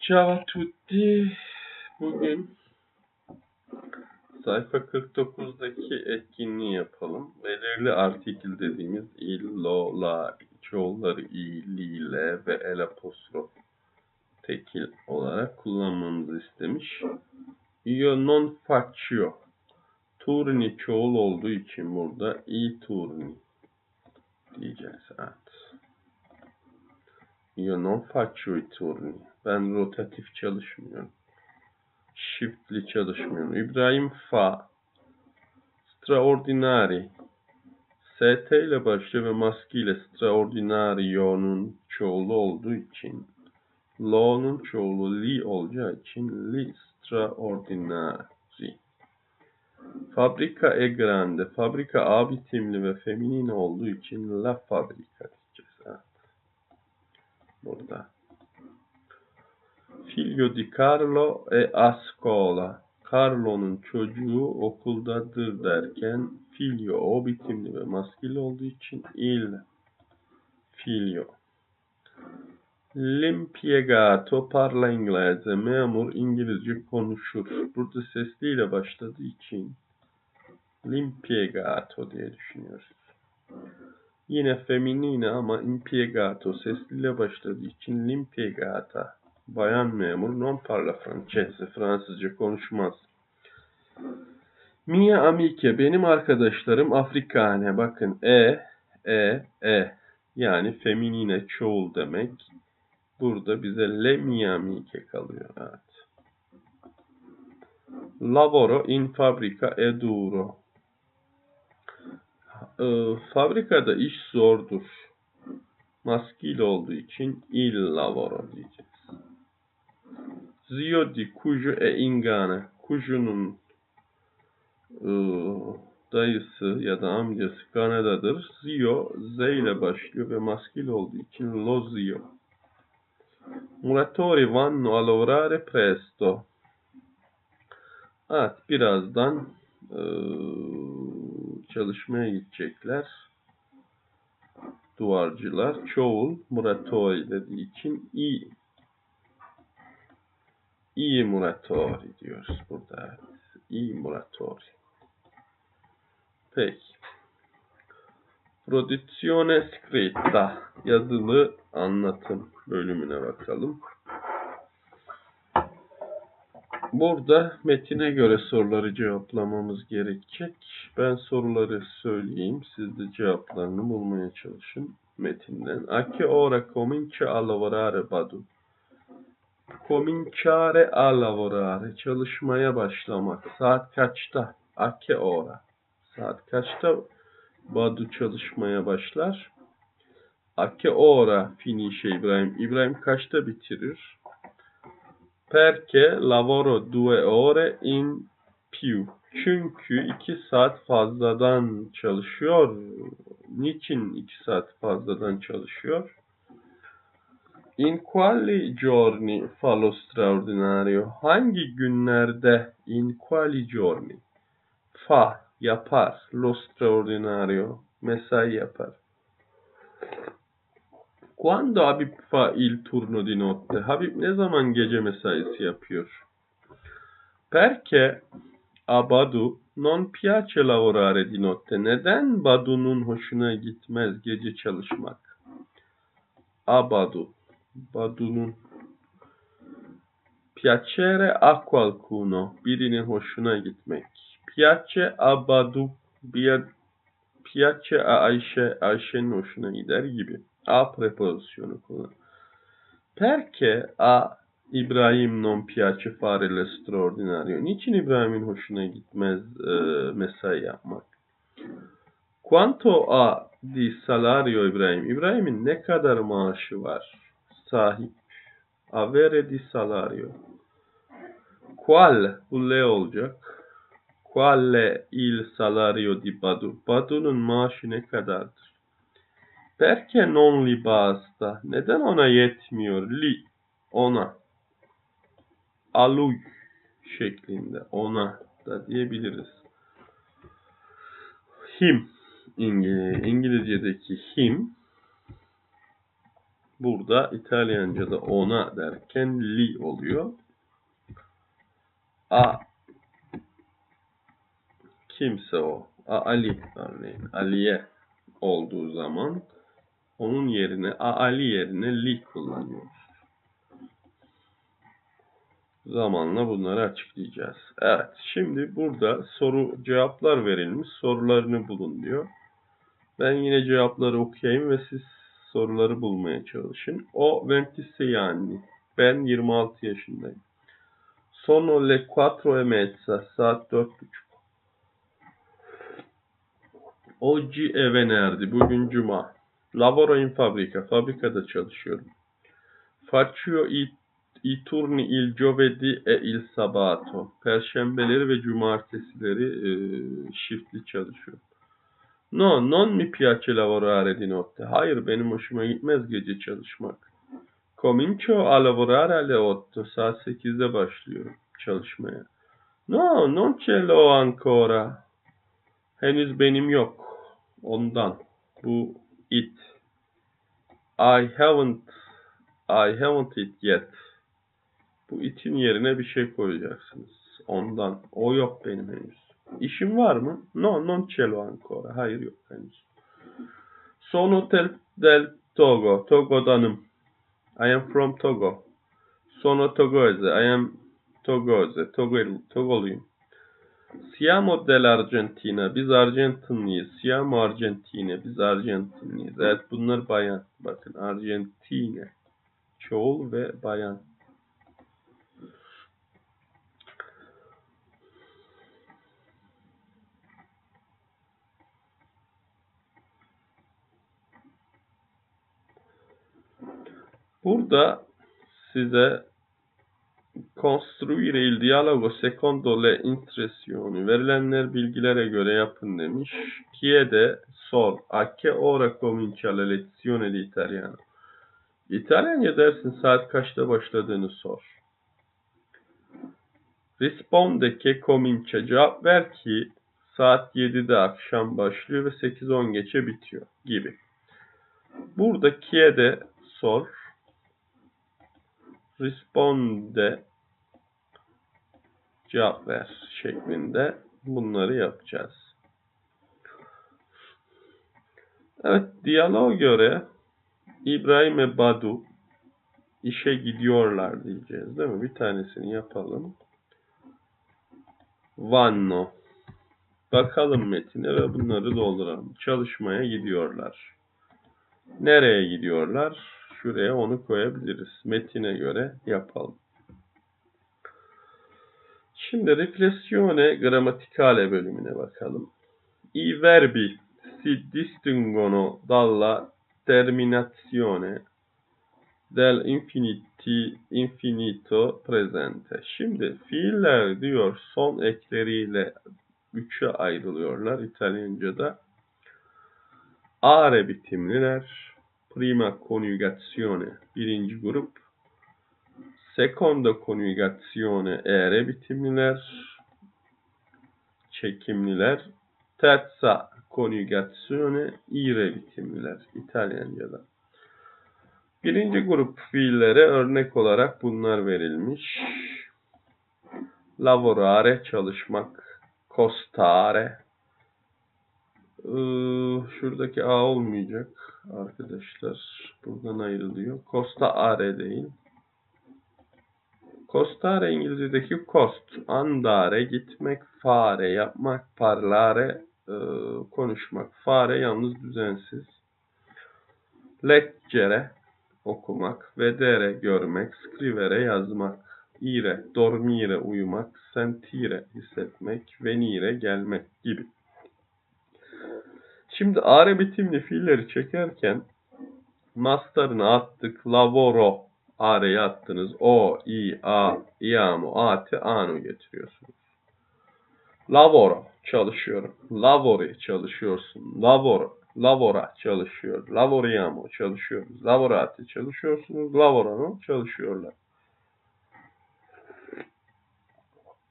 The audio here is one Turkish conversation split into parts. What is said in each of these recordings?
Ciao a tutti. Bugün sayfa 49'daki etkinliği yapalım. Belirli artikül dediğimiz il, lo, la, çoğulları i, li, le ve el apostrof tekil olarak kullanmamızı istemiş. Io non faccio. Turni çoğul olduğu için burada i turni diyeceğiz. Evet. Io non faccio i turni. Ben rotatif çalışmıyorum. Shift'li çalışmıyorum. İbrahim fa. Straordinari. ST ile başlıyor ve maske ile straordinario'nun çoğulu olduğu için lo'nun çoğulu li olacağı için li straordinari. Fabrika e grande. Fabrika A bitimli ve feminin olduğu için la fabrika. Burada. Figlio di Carlo e a scuola. Carlo'nun çocuğu okuldadır derken figlio o bitimli ve maskeli olduğu için il figlio. L'impiegato parla inglese. Memur İngilizce konuşur. Burada sesliyle başladığı için l'impiegato diye düşünüyoruz. Yine feminine ama impiegato sesliyle başladığı için l'impiegata. Bayan memur non parla francese. Fransızca konuşmaz. Mia amiche. Benim arkadaşlarım Afrikane. Bakın e, e, e. Yani feminine çoğul demek. Burada bize le mia amiche kalıyor. Evet. Lavoro in fabrica è duro. Ee, fabrikada iş zordur. Maskil olduğu için il lavoro diyeceğiz. Zio di Cujo e Ingane. Cujo'nun e, dayısı ya da amcası Kanada'dır. Zio Z ile başlıyor ve maskil olduğu için lo zio. Muratori vanno a lavorare presto. Evet, birazdan çalışmaya gidecekler. Duvarcılar. Çoğul muratori dediği için i i muratori diyoruz burada. I muratori. Peki. Produzione scritta. Yazılı anlatım bölümüne bakalım. Burada metine göre soruları cevaplamamız gerekecek. Ben soruları söyleyeyim. Siz de cevaplarını bulmaya çalışın metinden. A ora comincia a lavorare Badu? Cominciare a lavorare. Çalışmaya başlamak. Saat kaçta? A ora? Saat kaçta Badu çalışmaya başlar? A che ora finisce İbrahim? İbrahim kaçta bitirir? Perché lavoro due ore in più. Çünkü iki saat fazladan çalışıyor. Niçin iki saat fazladan çalışıyor? In quali giorni fa lo straordinario? Hangi günlerde? In quali giorni? Fa yapar. Lo straordinario mesai yapar. Quando Habib fa il turno di notte? Habib ne zaman gece mesaisi yapıyor? Perché a Badu non piace lavorare di notte? Neden Badu'nun hoşuna gitmez gece çalışmak? A Badu. Badu'nun piacere a qualcuno. Birinin hoşuna gitmek. Piace a Badu. Piace a Ayşe. Ayşe'nin hoşuna gider gibi. A prepozisyonu kullan. Perché a İbrahim non piace fare lo straordinario? Niçin İbrahim'in hoşuna gitmez e, mesai yapmak? Quanto a di salario İbrahim? İbrahim'in ne kadar maaşı var? Sahip. Avere di salario. Qual? Bu le olacak. Quale il salario di Badu? Badu'nun maaşı ne kadardır? Perché non li basta? Neden ona yetmiyor? Li, ona. A lui şeklinde ona da diyebiliriz. Him, İngiliz, İngilizce'deki him Burada İtalyanca'da ona derken li oluyor. A kimse o. A Ali örneğin. Aliye olduğu zaman onun yerine Ali yerine li kullanıyoruz. Zamanla bunları açıklayacağız. Evet, şimdi burada soru cevaplar verilmiş. Sorularını bulun diyor. Ben yine cevapları okuyayım ve siz soruları bulmaya çalışın. O 26 anni. Ben 26 yaşındayım. Sono le quattro e mezza. Saat 4.30. Oggi è venerdì. Bugün cuma. Lavoro in fabbrica. Fabrikada çalışıyorum. Faccio i, i turni il giovedì e il sabato. Perşembeleri ve cumartesileri e, shiftli çalışıyorum. No, non mi piace lavorare di notte. Hayır, benim hoşuma gitmez gece çalışmak. Comincio a lavorare alle 8. Saat 8'de başlıyorum çalışmaya. No, non ce l'ho ancora. Henüz benim yok. Ondan. Bu it. I haven't I haven't it yet. Bu itin yerine bir şey koyacaksınız. Ondan. O yok benim henüz. İşim var mı? No, non ce l'ho ancora. Hayır yok henüz. Sono del, del Togo. Togo'danım. I am from Togo. Sono Togoese. I am Togoese. Togo, Togoluyum. Siamo dell'Argentina. Biz Arjantinliyiz. Siamo Argentine. Biz Arjantinliyiz. Evet bunlar bayan. Bakın Argentine. Çoğul ve bayan. Burada size Costruire il dialogo secondo le instruzioni. Verilenler bilgilere göre yapın demiş. Chiede sor. A che ora comincia la lezione di italiano? İtalyanca dersin saat kaçta başladığını sor. Risponde che comincia. Cevap ver ki saat 7'de akşam başlıyor ve 8-10 geçe bitiyor gibi. Burada chiede sor responde cevap ver şeklinde bunları yapacağız. Evet, diyaloğa göre İbrahim ve Badu işe gidiyorlar diyeceğiz değil mi? Bir tanesini yapalım. Vanno. Bakalım metine ve bunları dolduralım. Çalışmaya gidiyorlar. Nereye gidiyorlar? Şuraya onu koyabiliriz. Metine göre yapalım. Şimdi riflessione grammaticale bölümüne bakalım. I verbi si distinguono dalla terminazione del infiniti, infinito presente. Şimdi fiiller diyor son ekleriyle üçe ayrılıyorlar İtalyanca'da. Are bitimliler, prima coniugazione birinci grup, seconda coniugazione ere bitimliler, çekimliler, terza coniugazione ire bitimliler İtalyanca'da. Birinci grup fiillere örnek olarak bunlar verilmiş. Lavorare çalışmak, costare, şuradaki A olmayacak arkadaşlar. Buradan ayrılıyor. Costa are değil. Costare İngilizce'deki cost. Andare gitmek, fare yapmak, parlare e, konuşmak. Fare yalnız düzensiz. Leggere okumak, vedere görmek, scrivere yazmak, ire, dormire uyumak, sentire hissetmek, venire gelmek gibi. Şimdi are bitimli fiilleri çekerken mastarını attık. Lavoro are'ye attınız. O, i, a, iamo, ati, anu getiriyorsunuz. Lavoro çalışıyorum. Lavori çalışıyorsun. Lavoro, lavora çalışıyor. Lavoriamo çalışıyoruz. Lavorati çalışıyorsunuz. Lavorano çalışıyorlar.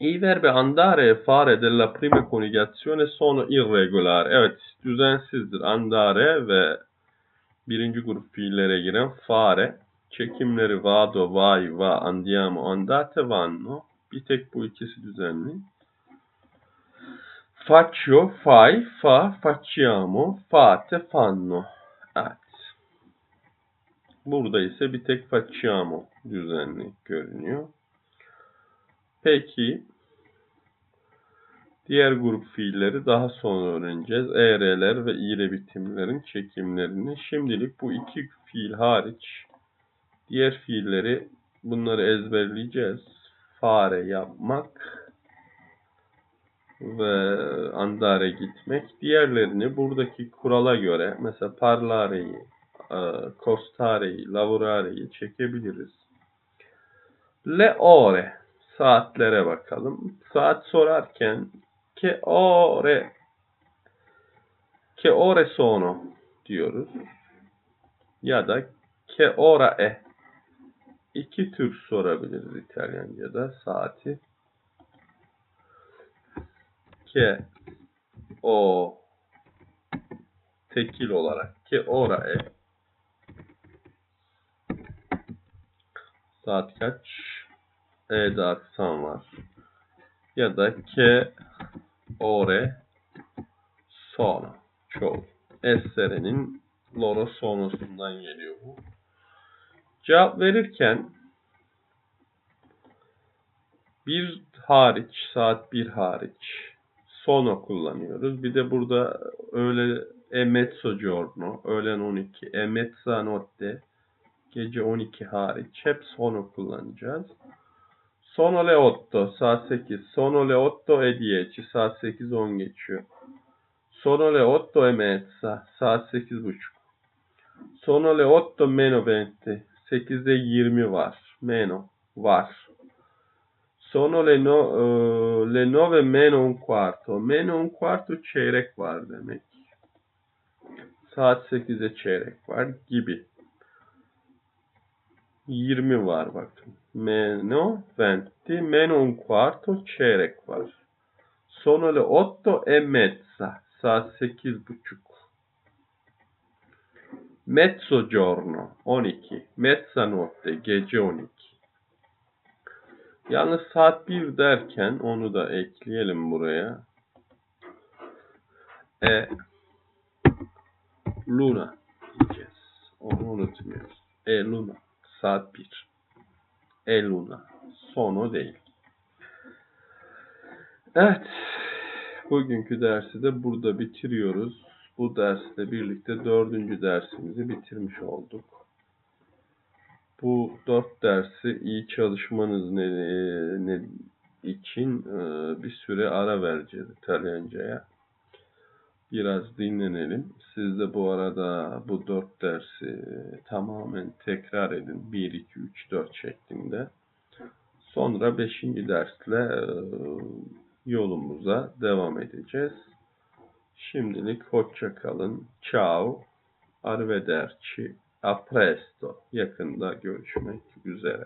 I verbi andare e fare della prima coniugazione sono irregolari. Evet, düzensizdir. Andare ve birinci grup fiillere giren fare. Çekimleri vado, vai, va, andiamo, andate, vanno. Bir tek bu ikisi düzenli. Faccio, fai, fa, facciamo, fate, fanno. Evet. Burada ise bir tek facciamo düzenli görünüyor. Peki diğer grup fiilleri daha sonra öğreneceğiz. ER'ler ve İR bitimlerin çekimlerini. Şimdilik bu iki fiil hariç diğer fiilleri bunları ezberleyeceğiz. Fare yapmak ve andare gitmek. Diğerlerini buradaki kurala göre mesela parlare'yi, e, costare'yi, lavorare'yi çekebiliriz. Le ore saatlere bakalım. Saat sorarken che ore che ore sono diyoruz. Ya da che ora è. İki tür sorabiliriz İtalyanca'da saati. Che o tekil olarak che ora è. Saat kaç? E'de aksan var. Ya da che ore sono. Çoğul. Essere'nin loro sonosundan geliyor bu. Cevap verirken bir hariç, saat bir hariç sono kullanıyoruz. Bir de burada öğle e mezzogiorno, öğlen 12, e mezzanotte, gece 12 hariç hep sono kullanacağız. Sono le 8, saat 8. Sono le 8 e 10, saat 8 10 geçiyor. Sono le 8 e mezza, saat 8 buçuk. Sono le 8 meno 20, 8'de 20 var. Meno var. Sono le, no, eh, le 9 meno un quarto. Meno un quarto çeyrek var demek. Saat 8'e çeyrek var gibi. 20 var bakın. Meno 20, meno un quarto çeyrek var. Sono le 8 e mezza. Saat 8 buçuk. Mezzogiorno 12. Mezzanotte gece 12. Yalnız saat 1 derken onu da ekleyelim buraya. E Luna diyeceğiz. Onu unutmuyoruz. E Luna. Saat 1. E Luna. Sono değil. Evet. Bugünkü dersi de burada bitiriyoruz. Bu dersle birlikte dördüncü dersimizi bitirmiş olduk. Bu dört dersi iyi çalışmanız ne, ne için e, bir süre ara vereceğiz İtalyanca'ya. Biraz dinlenelim. Siz de bu arada bu dört dersi tamamen tekrar edin. 1, 2, 3, 4 şeklinde. Sonra beşinci dersle e, yolumuza devam edeceğiz. Şimdilik hoşça kalın. Ciao. Arrivederci. A presto. Yakında görüşmek üzere.